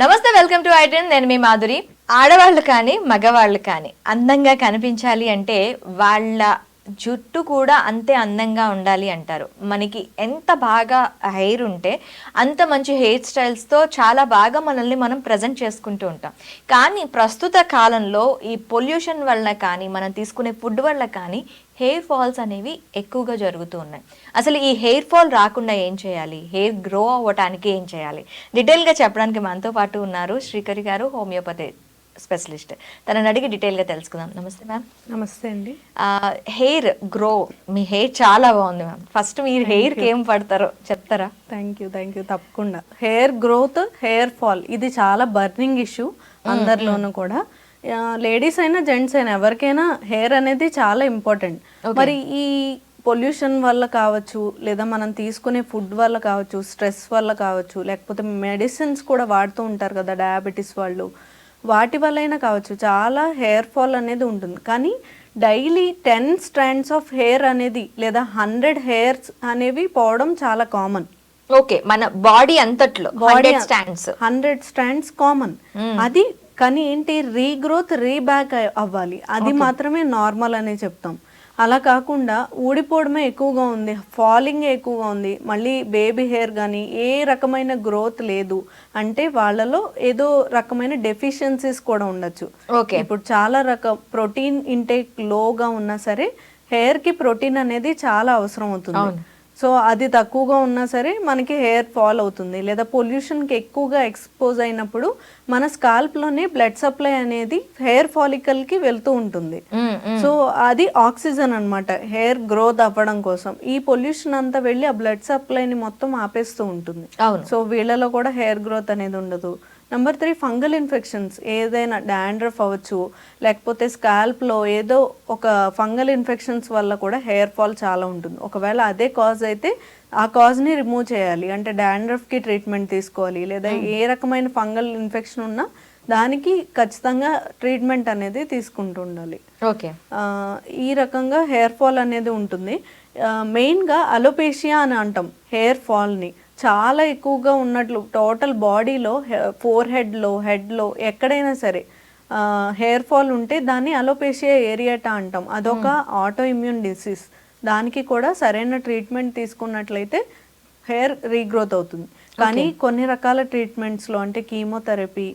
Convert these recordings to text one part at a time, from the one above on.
నమస్తే welcome to i ten నేను మీ మాధురి. ఆడవాళ్ళు కానీ మగవాళ్ళు కానీ అందంగా కనిపించాలి అంటే వాళ్ళ జుట్టు కూడా అంతే అందంగా ఉండాలి అంటారు. మనకి ఎంత బాగా హెయిర్ ఉంటే అంత మంచి హెయిర్ స్టైల్స్తో చాలా బాగా మనల్ని మనం ప్రజెంట్ చేసుకుంటూ ఉంటాం. కానీ ప్రస్తుత కాలంలో ఈ పొల్యూషన్ వల్ల కానీ మనం తీసుకునే ఫుడ్ వల్ల కానీ హెయిర్ ఫాల్స్ అనేవి ఎక్కువగా జరుగుతూ ఉన్నాయి. అసలు ఈ హెయిర్ ఫాల్ రాకుండా ఏం చేయాలి? హెయిర్ గ్రో అవ్వటానికి ఏం చేయాలి? డీటెయిల్గా చెప్పడానికి మనతో పాటు ఉన్నారు శ్రీకరి గారు హోమియోపతి స్పెషలిస్ట్. తనని అడిగి డీటెయిల్గా తెలుసుకుందాం. నమస్తే మ్యామ్. నమస్తే అండి. Hair grow. మీ హెయిర్ చాలా బాగుంది మ్యామ్. ఫస్ట్ మీరు హెయిర్కి ఏం పడతారో చెప్తారా? థ్యాంక్ యూ థ్యాంక్ యూ తప్పకుండా. Hair growth hair fall. ఇది చాలా బర్నింగ్ ఇష్యూ అందరిలోనూ కూడా. లేడీస్ అయినా జెంట్స్ అయినా ఎవరికైనా హెయిర్ అనేది చాలా ఇంపార్టెంట్. మరి ఈ పొల్యూషన్ వల్ల కావచ్చు లేదా మనం తీసుకునే ఫుడ్ వల్ల కావచ్చు స్ట్రెస్ వల్ల కావచ్చు లేకపోతే మెడిసిన్స్ కూడా వాడుతూ ఉంటారు కదా డయాబెటీస్ వాళ్ళు. వాటి వల్లైనా కావచ్చు చాలా హెయిర్ ఫాల్ అనేది ఉంటుంది. కానీ daily ten strands of hair అనేది లేదా హండ్రెడ్ హెయిర్స్ అనేవి పోవడం చాలా కామన్. ఓకే మన బాడీ అంతట్లో body stands hundred strands common. అది కానీ ఏంటి రీగ్రోత్ రీబ్యాక్ అవ్వాలి. అది మాత్రమే నార్మల్ అనే చెప్తాం. అలా కాకుండా ఊడిపోవడమే ఎక్కువగా ఉంది ఫాలింగ్ ఎక్కువగా ఉంది. మళ్ళీ బేబీ హెయిర్ కానీ ఏ రకమైన గ్రోత్ లేదు. అంటే వాళ్ళలో ఏదో రకమైన డెఫిషియన్సీస్ కూడా ఉండొచ్చు. ఓకే. ఇప్పుడు చాలా రకం ప్రోటీన్ ఇంటేక్ లోగా ఉన్నా సరే హెయిర్కి ప్రోటీన్ అనేది చాలా అవసరం అవుతుంది. సో అది తక్కువగా ఉన్నా సరే మనకి హెయిర్ ఫాల్ అవుతుంది. లేదా పొల్యూషన్కి ఎక్కువగా ఎక్స్పోజ్ అయినప్పుడు మన స్కాల్ప్లోనే బ్లడ్ సప్లై అనేది హెయిర్ ఫాలికల్కి వెళ్తూ ఉంటుంది. సో అది ఆక్సిజన్ అన్నమాట హెయిర్ గ్రోత్ అవ్వడం కోసం. ఈ పొల్యూషన్ అంతా వెళ్ళి ఆ బ్లడ్ సప్లైని మొత్తం ఆపేస్తూ ఉంటుంది. సో వీళ్ళలో కూడా హెయిర్ గ్రోత్ అనేది ఉండదు. నెంబర్ త్రీ ఫంగల్ ఇన్ఫెక్షన్స్ ఏదైనా డాండ్రఫ్ అవ్వచ్చు లేకపోతే స్కాల్ప్లో ఏదో ఒక ఫంగల్ ఇన్ఫెక్షన్స్ వల్ల కూడా హెయిర్ ఫాల్ చాలా ఉంటుంది. ఒకవేళ అదే కాజ్ అయితే ఆ కాజ్ని రిమూవ్ చేయాలి. అంటే డాండ్రఫ్కి ట్రీట్మెంట్ తీసుకోవాలి. లేదా ఏ రకమైన ఫంగల్ ఇన్ఫెక్షన్ ఉన్నా దానికి ఖచ్చితంగా ట్రీట్మెంట్ అనేది తీసుకుంటూ ఉండాలి. ఓకే. ఈ రకంగా హెయిర్ ఫాల్ అనేది ఉంటుంది. మెయిన్గా అలోపేషియా అని అంటాం హెయిర్ ఫాల్ని చాలా ఎక్కువగా ఉన్నట్లు టోటల్ బాడీలో ఫోర్ హెడ్లో హెడ్లో ఎక్కడైనా సరే హెయిర్ ఫాల్ ఉంటే దాన్ని అలోపేషియా ఏరియాటా అంటాం. అదొక ఆటో ఇమ్యూన్ డిసీజ్ దానికి కూడా సరైన ట్రీట్మెంట్ తీసుకున్నట్లయితే హెయిర్ రీగ్రోత్ అవుతుంది. కానీ కొన్ని రకాల ట్రీట్మెంట్స్లో అంటే కీమోథెరపీ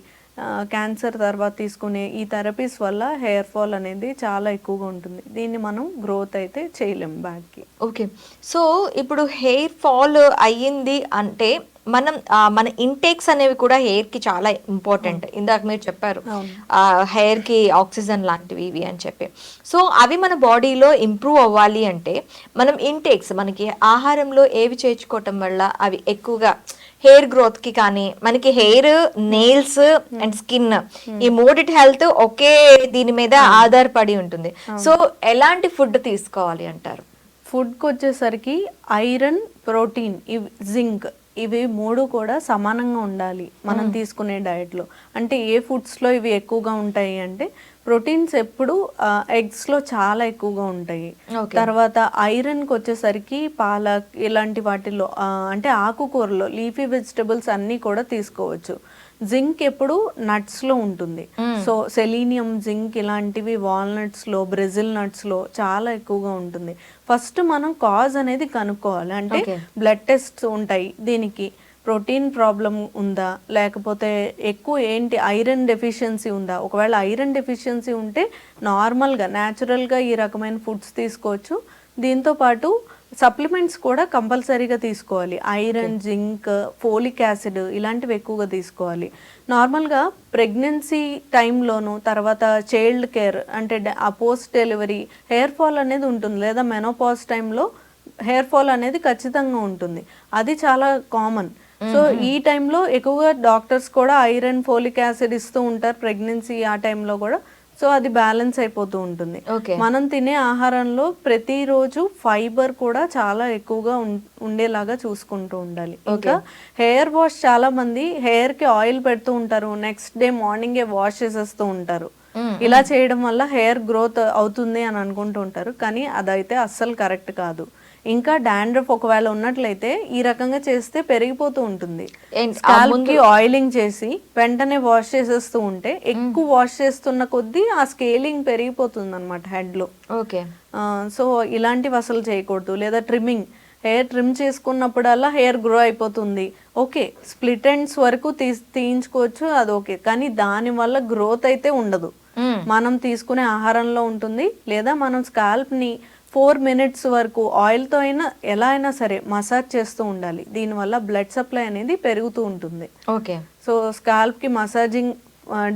క్యాన్సర్ తర్వాత తీసుకునే ఈ థెరపీస్ వల్ల హెయిర్ ఫాల్ అనేది చాలా ఎక్కువగా ఉంటుంది. దీన్ని మనం గ్రోత్ అయితే చేయలేం బ్యాక్కి ఓకే. సో ఇప్పుడు హెయిర్ ఫాల్ అయ్యింది అంటే మనం మన ఇంటేక్స్ అనేవి కూడా హెయిర్కి చాలా ఇంపార్టెంట్ ఇందాక మీరు చెప్పారు. హెయిర్కి ఆక్సిజన్ లాంటివి ఇవి అని చెప్పి. సో అవి మన బాడీలో ఇంప్రూవ్ అవ్వాలి అంటే మనం ఇంటేక్స్ మనకి ఆహారంలో ఏవి చేర్చుకోవటం వల్ల అవి ఎక్కువగా హెయిర్ గ్రోత్కి కానీ మనకి హెయిర్ నెయిల్స్ అండ్ స్కిన్ ఈ మూడిటి హెల్త్ ఒకే దీని మీద ఆధారపడి ఉంటుంది. సో ఎలాంటి ఫుడ్ తీసుకోవాలి అంటారు? ఫుడ్కి వచ్చేసరికి ఐరన్ ప్రోటీన్ ఇవి జింక్ ఇవి మూడు కూడా సమానంగా ఉండాలి. మనం తీసుకునే డయట్లో అంటే ఏ ఫుడ్స్లో ఇవి ఎక్కువగా ఉంటాయి అంటే ప్రోటీన్స్ ఎప్పుడు ఎగ్స్లో చాలా ఎక్కువగా ఉంటాయి. తర్వాత ఐరన్కి వచ్చేసరికి పాలక్ ఇలాంటి వాటిలో అంటే ఆకుకూరలో లీఫీ వెజిటబుల్స్ అన్నీ కూడా తీసుకోవచ్చు. జింక్ ఎప్పుడు నట్స్లో ఉంటుంది. సో సెలీనియం జింక్ ఇలాంటివి వాల్నట్స్లో బ్రెజిల్ నట్స్లో చాలా ఎక్కువగా ఉంటుంది. ఫస్ట్ మనం కాజ్ అనేది కనుక్కోవాలి. అంటే. బ్లడ్ టెస్ట్స్ ఉంటాయి దీనికి. ప్రోటీన్ ప్రాబ్లం ఉందా? లేకపోతే ఎక్కువ ఏంటి ఐరన్ డెఫిషియన్సీ ఉందా? ఒకవేళ ఐరన్ డెఫిషియన్సీ ఉంటే నార్మల్గా న్యాచురల్గా ఈ రకమైన ఫుడ్స్ తీసుకోవచ్చు. దీంతో పాటు సప్లిమెంట్స్ కూడా కంపల్సరీగా తీసుకోవాలి. ఐరన్ జింక్ ఫోలిక్ యాసిడ్ ఇలాంటివి ఎక్కువగా తీసుకోవాలి. నార్మల్గా ప్రెగ్నెన్సీ టైంలోను తర్వాత చైల్డ్ కేర్ అంటే ఆ పోస్ట్ డెలివరీ హెయిర్ ఫాల్ అనేది ఉంటుంది. లేదా మెనోపాజ్ టైంలో హెయిర్ ఫాల్ అనేది ఖచ్చితంగా ఉంటుంది. అది చాలా కామన్. సో ఈ టైంలో ఎక్కువగా డాక్టర్స్ కూడా ఐరన్ ఫోలిక్ యాసిడ్ ఇస్తూ ఉంటారు ప్రెగ్నెన్సీ ఆ టైంలో కూడా. సో అది బ్యాలెన్స్ అయిపోతూ ఉంటుంది. మనం తినే ఆహారంలో ప్రతిరోజు ఫైబర్ కూడా చాలా ఎక్కువగా ఉండేలాగా చూసుకుంటూ ఉండాలి. ఇంకా హెయిర్ వాష్ చాలా మంది హెయిర్కి ఆయిల్ పెడుతూ ఉంటారు. నెక్స్ట్ డే మార్నింగే వాష్ చేసేస్తూ ఉంటారు. ఇలా చేయడం వల్ల హెయిర్ గ్రోత్ అవుతుంది అని అనుకుంటూ ఉంటారు. కానీ అదైతే అస్సలు కరెక్ట్ కాదు. ఇంకా డాండ్రఫ్ ఒకవేళ ఉన్నట్లయితే ఈ రకంగా చేస్తే పెరిగిపోతూ ఉంటుంది. ఏంటి, ఆ స్కాల్ప్ ముందు- కి ఆయిలింగ్ చేసి వెంటనే వాష్ చేసేస్తూ ఉంటే ఎక్కువ వాష్ చేస్తున్న కొద్దీ ఆ స్కేలింగ్ పెరిగిపోతుంది అనమాట హెడ్లో ఓకే సో ఇలాంటివి అసలు చేయకూడదు. లేదా ట్రిమ్మింగ్ హెయిర్ ట్రిమ్ చేసుకున్నప్పుడల్లా హెయిర్ గ్రో అయిపోతుంది. ఓకే స్ప్లిట్ ఎండ్స్ వరకు తీ తీయించుకోవచ్చు అది ఓకే. కానీ దానివల్ల గ్రోత్ అయితే ఉండదు. మనం తీసుకునే ఆహారంలో ఉంటుంది. లేదా మనం స్కాల్ప్ని ఫోర్ మినిట్స్ వరకు ఆయిల్తో అయినా ఎలా అయినా సరే మసాజ్ చేస్తూ ఉండాలి. దీనివల్ల బ్లడ్ సప్లై అనేది పెరుగుతూ ఉంటుంది. ఓకే. సో స్కాల్ప్కి మసాజింగ్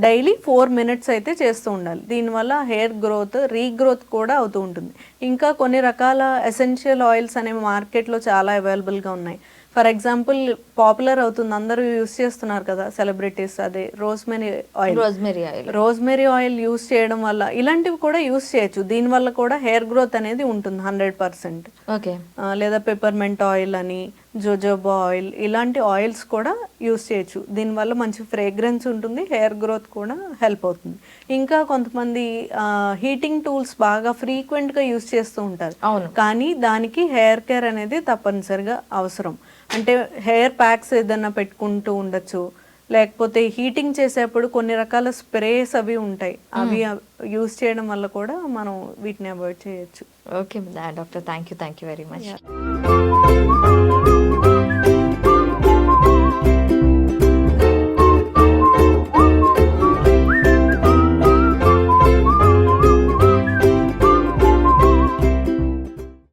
డైలీ ఫోర్ మినిట్స్ అయితే చేస్తూ ఉండాలి. దీనివల్ల హెయిర్ గ్రోత్ రీగ్రోత్ కూడా అవుతూ ఉంటుంది. ఇంకా కొన్ని రకాల ఎసెన్షియల్ ఆయిల్స్ అనేవి మార్కెట్లో చాలా అవైలబుల్గా ఉన్నాయి. ఫర్ ఎగ్జాంపుల్ పాపులర్ అవుతుంది అందరూ యూస్ చేస్తున్నారు కదా సెలబ్రిటీస్ అదే rosemary oil. Rosemary oil. Rosemary oil use చేయడం వల్ల ఇలాంటివి కూడా యూస్ చేయొచ్చు. దీనివల్ల కూడా హెయిర్ గ్రోత్ అనేది ఉంటుంది హండ్రెడ్ పర్సెంట్. ఓకే. లేదా పెప్పర్మెంట్ ఆయిల్ అని జోజోబా ఆయిల్ ఇలాంటి ఆయిల్స్ కూడా యూస్ చేయొచ్చు. దీనివల్ల మంచి ఫ్రేగ్రెన్స్ ఉంటుంది హెయిర్ గ్రోత్ కూడా హెల్ప్ అవుతుంది. ఇంకా కొంతమంది హీటింగ్ టూల్స్ బాగా ఫ్రీక్వెంట్గా యూస్ చేస్తూ ఉంటారు. అవును. కానీ దానికి హెయిర్ కేర్ అనేది తప్పనిసరిగా అవసరం. అంటే హెయిర్ ప్యాక్స్ ఏదైనా పెట్టుకుంటూ ఉండొచ్చు. లేకపోతే హీటింగ్ చేసేప్పుడు కొన్ని రకాల స్ప్రేస్ అవి ఉంటాయి. అవి యూస్ చేయడం వల్ల కూడా మనం వీటిని అవాయిడ్ చేయొచ్చు. Okay doctor. Thank you thank you very much.